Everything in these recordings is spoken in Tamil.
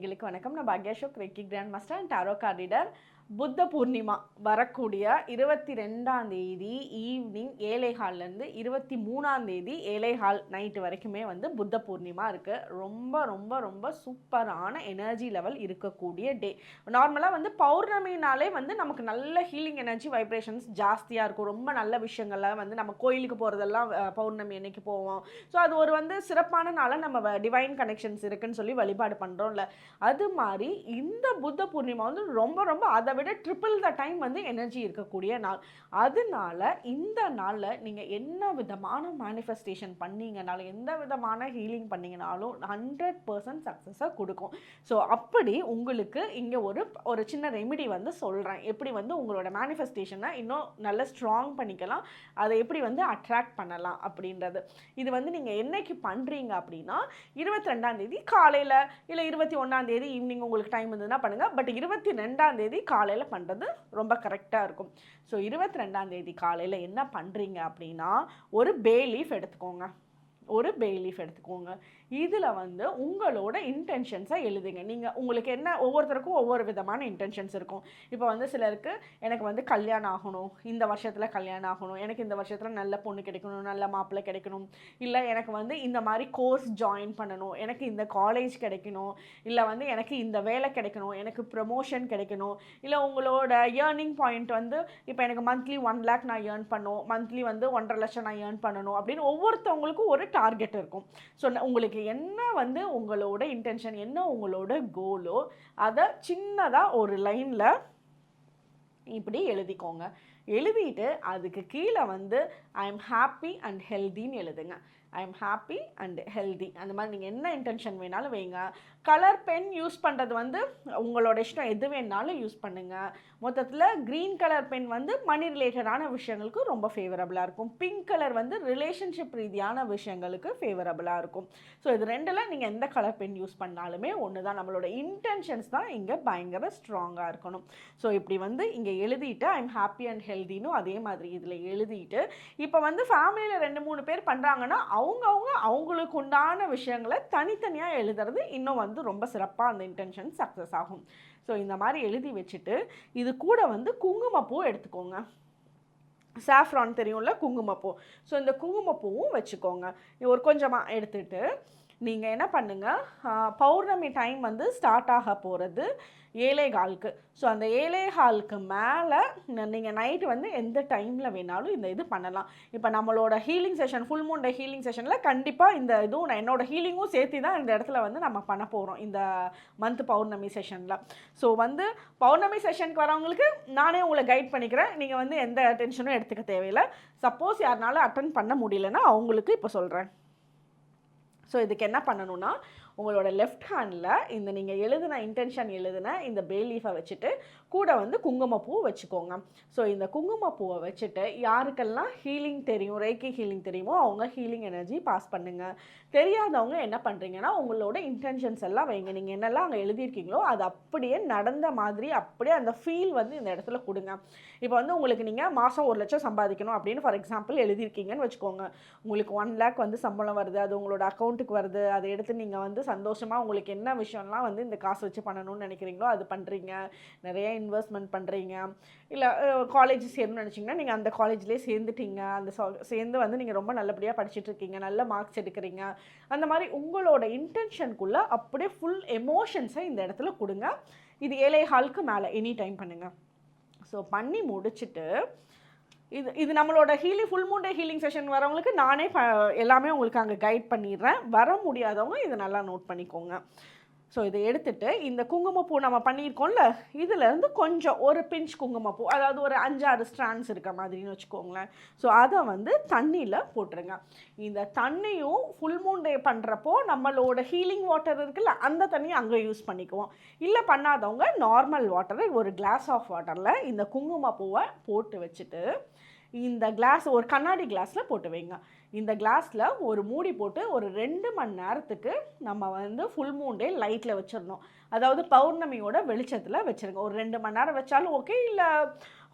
நேர்களுக்கு வணக்கம். நான் Bhagyashok Reiki grand master and tarot card reader Buddha Purnima வரக்கூடிய இருபத்தி ரெண்டாம் தேதி ஈவினிங் ஏழைஹால்லேருந்து இருபத்தி மூணாம் தேதி ஏழைஹால் நைட்டு வரைக்குமே வந்து புத்த பூர்ணிமா இருக்குது ரொம்ப ரொம்ப ரொம்ப சூப்பரான எனர்ஜி லெவல் இருக்கக்கூடிய டே நார்மலாக வந்து பௌர்ணமினாலே வந்து நமக்கு நல்ல ஹீலிங் எனர்ஜி வைப்ரேஷன்ஸ் ஜாஸ்தியாக இருக்கும். ரொம்ப நல்ல விஷயங்கள்லாம் வந்து நம்ம கோயிலுக்கு போகிறதெல்லாம் பௌர்ணமி அன்னைக்கு போவோம். ஸோ அது ஒரு வந்து சிறப்பான நாளாக நம்ம டிவைன் கனெக்ஷன்ஸ் இருக்குன்னு சொல்லி வழிபாடு பண்ணுறோம்ல அது மாதிரி இந்த புத்த பூர்ணிமா வந்து ரொம்ப ரொம்ப அதை விட ட்ரிபிள் த டைம் வந்து எனர்ஜி இருக்கக்கூடிய நாள். அதனால இந்த நாளில் நீங்கள் என்ன விதமான மேனிஃபெஸ்டேஷன் பண்ணீங்கனாலும் எந்த விதமான ஹீலிங் பண்ணீங்கனாலும் ஹண்ட்ரட் பர்சன்ட் சக்ஸஸை கொடுக்கும். ஸோ அப்படி உங்களுக்கு இங்கே ஒரு ஒரு சின்ன ரெமிடி வந்து சொல்கிறேன் எப்படி வந்து உங்களோட மேனிஃபெஸ்டேஷனை இன்னும் நல்ல ஸ்ட்ராங் பண்ணிக்கலாம். அதை எப்படி வந்து அட்ராக்ட் பண்ணலாம் அப்படின்றது. இது வந்து நீங்கள் என்னைக்கு பண்ணுறீங்க அப்படின்னா இருபத்தி ரெண்டாம் தேதி காலையில் இல்லை இருபத்தி ஒன்றாம் தேதி ஈவினிங் உங்களுக்கு டைம் இருந்ததுன்னா பண்ணுங்கள் பட் இருபத்தி ரெண்டாம் தேதி காலையில் பண்ணுறது ரொம்ப கரெக்டாக இருக்கும். ஸோ இருபத்தி ரெண்டாம் தேதி காலையில் என்ன பண்ணுறீங்க அப்படின்னா ஒரு பே லீஃப் எடுத்துக்கோங்க. ஒரு பெய்லீஃப் எடுத்துக்கோங்க. இதில் வந்து உங்களோட இன்டென்ஷன்ஸை எழுதுங்க. நீங்கள் உங்களுக்கு என்ன ஒவ்வொருத்தருக்கும் ஒவ்வொரு விதமான இன்டென்ஷன்ஸ் இருக்கும். இப்போ வந்து சிலருக்கு எனக்கு வந்து கல்யாணம் ஆகணும் இந்த வருஷத்தில் கல்யாணம் ஆகணும் எனக்கு இந்த வருஷத்தில் நல்ல பொண்ணு கிடைக்கணும் நல்ல மாப்பிள்ளை கிடைக்கணும் இல்லை எனக்கு வந்து இந்த மாதிரி கோர்ஸ் ஜாயின் பண்ணணும் எனக்கு இந்த காலேஜ் கிடைக்கணும் இல்லை வந்து எனக்கு இந்த வேலை கிடைக்கணும் எனக்கு ப்ரமோஷன் கிடைக்கணும் இல்லை உங்களோட ஏர்னிங் பாயிண்ட் வந்து இப்போ எனக்கு மந்த்லி ஒன் லேக் நான் ஏர்ன் பண்ணணும் மந்த்லி வந்து ஒன்றரை லட்சம் நான் ஏர்ன் பண்ணணும் அப்படின்னு ஒவ்வொருத்தவங்களுக்கும் ஒரு டார்கெட் இருக்கும். ஸோ உங்களுக்கு என்ன வந்து உங்களோட இன்டென்ஷன் என்ன உங்களோட கோலோ அதை சின்னதாக ஒரு லைனில் இப்படி எழுதிக்கோங்க. எழுதிட்டு அதுக்கு கீழே வந்து ஐ எம் ஹாப்பி அண்ட் ஹெல்தின்னு எழுதுங்க. I am happy and healthy அந்த மாதிரி நீங்கள் என்ன இன்டென்ஷன் வேணாலும் வைங்க. கலர் பென் யூஸ் பண்ணுறது வந்து உங்களோட இஷ்டம் எது வேணாலும் யூஸ் பண்ணுங்கள் மொத்தத்தில் க்ரீன் கலர் பென் வந்து மணி ரிலேட்டடான விஷயங்களுக்கு ரொம்ப ஃபேவரபுளாக இருக்கும். பிங்க் கலர் வந்து ரிலேஷன்ஷிப் ரீதியான விஷயங்களுக்கு ஃபேவரபுளாக இருக்கும். ஸோ இது ரெண்டில் நீங்கள் எந்த கலர் பென் யூஸ் பண்ணாலுமே ஒன்று தான் நம்மளோட இன்டென்ஷன்ஸ் தான் இங்கே பயங்கர ஸ்ட்ராங்காக இருக்கணும். ஸோ இப்படி வந்து இங்கே எழுதிட்டு ஐ ஹாப்பி அண்ட் ஹெல்தினும் அதே மாதிரி இதில் எழுதிட்டு இப்போ வந்து ஃபேமிலியில் ரெண்டு மூணு பேர் பண்ணுறாங்கன்னா அவங்கவுங்க அவங்களுக்கு உண்டான விஷயங்களை தனித்தனியாக எழுதுறது இன்னும் வந்து ரொம்ப சிறப்பாக அந்த இன்டென்ஷன் சக்ஸஸ் ஆகும். ஸோ இந்த மாதிரி எழுதி வச்சுட்டு இது கூட வந்து குங்குமப்பூ எடுத்துக்கோங்க. சாஃப்ரான் தெரியும்ல குங்குமப்பூ. ஸோ இந்த குங்குமப்பூவும் வச்சுக்கோங்க. ஒரு கொஞ்சமாக எடுத்துகிட்டு நீங்கள் என்ன பண்ணுங்கள் பௌர்ணமி டைம் வந்து ஸ்டார்ட் ஆக போகிறது ஏழை காலுக்கு. ஸோ அந்த ஏழை ஹாலுக்கு மேலே நீங்கள் நைட்டு வந்து எந்த டைமில் வேணாலும் இந்த இது பண்ணலாம். இப்போ நம்மளோட healing session full moon day healing செஷனில் கண்டிப்பாக இந்த இதுவும் நான் என்னோட ஹீலிங்கும் சேர்த்து தான் இந்த இடத்துல வந்து நம்ம பண்ண போகிறோம் இந்த மந்த் பௌர்ணமி செஷனில் ஸோ வந்து பௌர்ணமி செஷனுக்கு வரவங்களுக்கு நானே உங்களை கைட் பண்ணிக்கிறேன். நீங்கள் வந்து எந்த டென்ஷனும் எடுத்துக்க தேவையில்லை. சப்போஸ் யாருனாலும் அட்டன் பண்ண முடியலன்னா அவங்களுக்கு இப்போ சொல்கிறேன் ஸோ இதுக்கு என்ன பண்ணணும்னா உங்களோட லெஃப்ட் ஹேண்டில் இந்த நீங்கள் எழுதின இன்டென்ஷன் எழுதின இந்த பே லீஃபை வச்சுட்டு கூட வந்து குங்குமப்பூ வச்சுக்கோங்க. ஸோ இந்த குங்குமப்பூவை வச்சுட்டு யாருக்கெல்லாம் ஹீலிங் தெரியும் ரேக்கி ஹீலிங் தெரியுமோ அவங்க ஹீலிங் எனர்ஜி பாஸ் பண்ணுங்கள் தெரியாதவங்க என்ன பண்ணுறீங்கன்னா உங்களோட இன்டென்ஷன்ஸ் எல்லாம் வைங்க. நீங்கள் என்னெல்லாம் அங்கே எழுதியிருக்கீங்களோ அது அப்படியே நடந்த மாதிரி அப்படியே அந்த ஃபீல் வந்து இந்த இடத்துல கொடுங்க. இப்போ வந்து உங்களுக்கு நீங்கள் மாதம் ஒரு லட்சம் சம்பாதிக்கணும் அப்படின்னு ஃபார் எக்ஸாம்பிள் எழுதியிருக்கீங்கன்னு வச்சுக்கோங்க. உங்களுக்கு ஒன் லேக் வந்து சம்பளம் வருது அது உங்களோட அக்கௌண்ட்டுக்கு வருது அதை எடுத்து நீங்கள் வந்து சந்தோஷமாக உங்களுக்கு என்ன விஷயம்லாம் வந்து இந்த காசு வச்சு பண்ணணும்னு நினைக்கிறீங்களோ அது பண்ணுறீங்க நிறைய இன்வெஸ்ட்மெண்ட் பண்ணுறீங்க இல்லை காலேஜ் சேரணும்னு நினச்சிங்கன்னா நீங்கள் அந்த காலேஜ்லேயே சேர்ந்துட்டீங்க. அந்த சேர்ந்து வந்து நீங்கள் ரொம்ப நல்லபடியாக படிச்சுட்டு இருக்கீங்க. நல்ல மார்க்ஸ் எடுக்கிறீங்க. அந்த மாதிரி உங்களோட இன்டென்ஷனுக்குள்ளே அப்படியே ஃபுல் எமோஷன்ஸை இந்த இடத்துல கொடுங்க. இது ஏழை ஹாலுக்கு மேலே எனி டைம் பண்ணுங்கள் ஸோ பண்ணி முடிச்சுட்டு இது இது நம்மளோட healing full moon day healing session வரவங்களுக்கு நானே எல்லாமே உங்களுக்கு அங்கே கைட் பண்ணிடுறேன். வர முடியாதவங்க இதை நல்லா நோட் பண்ணிக்கோங்க. ஸோ இதை எடுத்துட்டு இந்த குங்குமப்பூ நம்ம பண்ணியிருக்கோம்ல இதுலேருந்து கொஞ்சம் ஒரு பிஞ்ச் குங்குமப்பூ அதாவது ஒரு அஞ்சாறு ஸ்ட்ராண்ட்ஸ் இருக்க மாதிரின்னு வச்சுக்கோங்களேன். ஸோ அதை வந்து தண்ணியில் போட்டுருங்க. இந்த தண்ணியும் ஃபுல் மூன் டே பண்ணுறப்போ நம்மளோட ஹீலிங் வாட்டர் இருக்குல்ல அந்த தண்ணியை அங்கே யூஸ் பண்ணிக்குவோம். இல்லை பண்ணாதவங்க நார்மல் வாட்டரை ஒரு கிளாஸ் ஆஃப் வாட்டரில் இந்த குங்குமப்பூவை போட்டு வச்சுட்டு இந்த கிளாஸ் ஒரு கண்ணாடி கிளாஸில் போட்டு வைங்க. இந்த கிளாஸில் ஒரு மூடி போட்டு ஒரு ரெண்டு மணி நேரத்துக்கு நம்ம வந்து ஃபுல் மூன் டே லைட்டில் வச்சிடணும். அதாவது பௌர்ணமியோட வெளிச்சத்தில் வச்சுருங்க. ஒரு ரெண்டு மணி நேரம் வச்சாலும் ஓகே இல்லை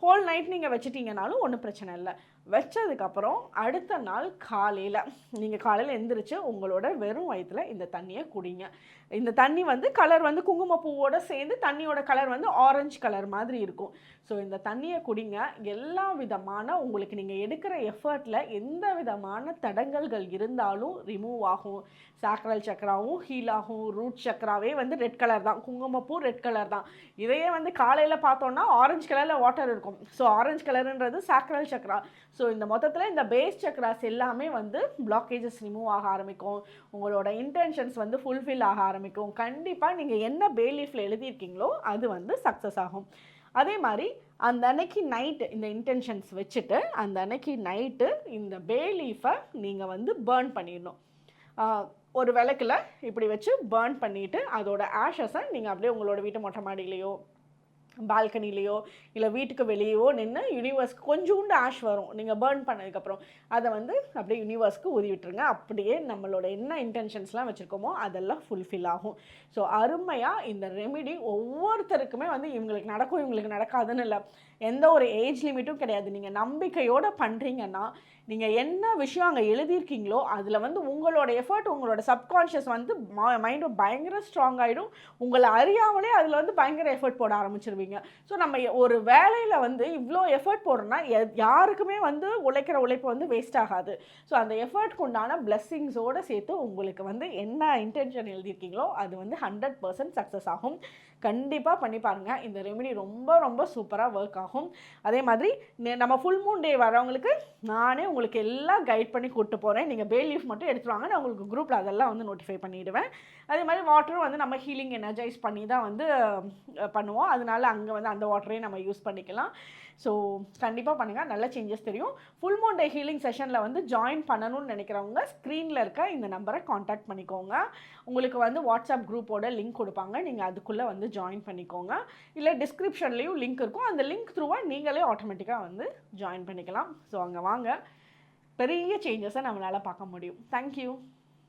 ஹோல் நைட் நீங்கள் வச்சிட்டிங்கனாலும் ஒன்றும் பிரச்சனை இல்லை. வச்சதுக்கப்புறம் அடுத்த நாள் காலையில் நீங்கள் காலையில் எந்திரிச்சு உங்களோட வெறும் வயிற்றில் இந்த தண்ணியை குடிங்க. இந்த தண்ணி வந்து கலர் வந்து குங்குமப்பூவோட சேர்ந்து தண்ணியோட கலர் வந்து ஆரஞ்சு கலர் மாதிரி இருக்கும். ஸோ இந்த தண்ணியை குடிங்க. எல்லா விதமான உங்களுக்கு நீங்கள் எடுக்கிற எஃபர்ட்டில் எந்த விதமான தடங்கல்கள் இருந்தாலும் ரிமூவ் ஆகும். சாக்ரல் சக்கராவும் ஹீல் ஆகும். ரூட் சக்கராவே வந்து ரெட் கலர் தான். குங்குமப்பூ ரெட் கலர் தான். இதையே வந்து காலையில் பார்த்தோன்னா ஆரஞ்சு கலரில் வாட்டர் இருக்கும். ஸோ ஆரஞ்சு கலருன்றது சாக்ரல் சக்கரா ஸோ இந்த மொத்தத்தில் இந்த பேஸ் சக்ராஸ் எல்லாமே வந்து பிளாக்கேஜஸ் ரிமூவ் ஆக ஆரம்பிக்கும். உங்களோட இன்டென்ஷன்ஸ் வந்து ஃபுல்ஃபில் ஆக ஆரம்பிக்கும். கண்டிப்பாக நீங்கள் என்ன பேலீஃபில் எழுதியிருக்கீங்களோ அது வந்து சக்ஸஸ் ஆகும். அதே மாதிரி அந்த அன்னைக்கு நைட்டு இந்த இன்டென்ஷன்ஸ் வச்சுட்டு அந்த அன்னைக்கு நைட்டு இந்த பே லீஃபை நீங்கள் வந்து பேர்ன் பண்ணிடணும். ஒரு விளக்கில் இப்படி வச்சு பேர்ன் பண்ணிவிட்டு அதோட ஆஷஸை நீங்கள் அப்படியே உங்களோட வீட்டு மொட்டை மாடியிலையோ பால்கனிலேயோ இல்லை வீட்டுக்கு வெளியேவோ நின்று யூனிவர்ஸ்க்கு கொஞ்சோண்டு ஆஷ் வரும். நீங்கள் பேர்ன் பண்ணதுக்கப்புறம். அதை வந்து அப்படியே யூனிவர்ஸ்க்கு ஊதி விட்டுருங்க. அப்படியே நம்மளோட என்ன இன்டென்ஷன்ஸ்லாம் வச்சுருக்கோமோ அதெல்லாம் ஃபுல்ஃபில் ஆகும். ஸோ அருமையாக இந்த ரெமிடி ஒவ்வொருத்தருக்குமே வந்து இவங்களுக்கு நடக்கும் இவங்களுக்கு நடக்காதுன்னு இல்லை. எந்த ஒரு ஏஜ் லிமிட்டும் கிடையாது. நீங்கள் நம்பிக்கையோடு பண்ணுறீங்கன்னா நீங்கள் என்ன விஷயம் அங்கே எழுதியிருக்கீங்களோ அதில் வந்து உங்களோட எஃபர்ட் உங்களோட சப்கான்ஷியஸ் வந்து மைண்டு பயங்கர ஸ்ட்ராங் ஆகிடும் உங்களை அறியாமலே அதில் வந்து பயங்கர எஃபர்ட் போட ஆரம்பிச்சிருவீங்க. ஸோ நம்ம ஒரு வேலையில் வந்து இவ்வளோ எஃபர்ட் போடுறோன்னா யாருக்குமே வந்து உழைக்கிற உழைப்பு வந்து வேஸ்ட் ஆகாது. ஸோ அந்த எஃபர்ட்க்கு உண்டான பிளெஸ்ஸிங்ஸோடு சேர்த்து உங்களுக்கு வந்து என்ன இன்டென்ஷன் எழுதியிருக்கீங்களோ அது வந்து ஹண்ட்ரட் பர்சன்ட் சக்ஸஸ் ஆகும். கண்டிப்பாக பண்ணி பாருங்கள் இந்த ரெமெடி ரொம்ப ரொம்ப சூப்பராக ஒர்க் ஆகும். அதே மாதிரி நெ- நம்ம ஃபுல் மூன் டே வரவங்களுக்கு நானே உங்களுக்கு எல்லாம் கைட் பண்ணி கூப்பிட்டு போகிறேன் நீங்கள் பே லீஃப் மட்டும் எடுத்துட்டு வாங்க. நான் உங்களுக்கு குரூப்பில் அதெல்லாம் வந்து நோட்டிஃபை பண்ணிவிடுவேன் அதே மாதிரி வாட்டரும் வந்து நம்ம ஹீலிங் எனர்ஜைஸ் பண்ணி தான் வந்து பண்ணுவோம். அதனால அங்கே வந்து அந்த வாட்டரையும் நம்ம யூஸ் பண்ணிக்கலாம். ஸோ கண்டிப்பாக பண்ணுங்கள் நல்ல சேஞ்சஸ் தெரியும். ஃபுல் மூன் டே ஹீலிங் செஷனில் வந்து ஜாயின் பண்ணணும்னு நினைக்கிறவங்க ஸ்க்ரீனில் இருக்க இந்த நம்பரை காண்டாக்ட் பண்ணிக்கோங்க. உங்களுக்கு வந்து வாட்ஸ்அப் குரூப்போட லிங்க் கொடுப்பாங்க. நீங்கள் அதுக்குள்ளே வந்து ஜாயின் பண்ணிக்கோங்க. இல்லை டிஸ்கிரிப்ஷன்லேயும் லிங்க் இருக்கும். அந்த லிங்க் த்ரூவாக நீங்களே ஆட்டோமேட்டிக்காக வந்து ஜாயின் பண்ணிக்கலாம். ஸோ அங்கே வாங்க. பெரிய சேஞ்சஸை நம்மளால் பார்க்க முடியும். தேங்க்யூ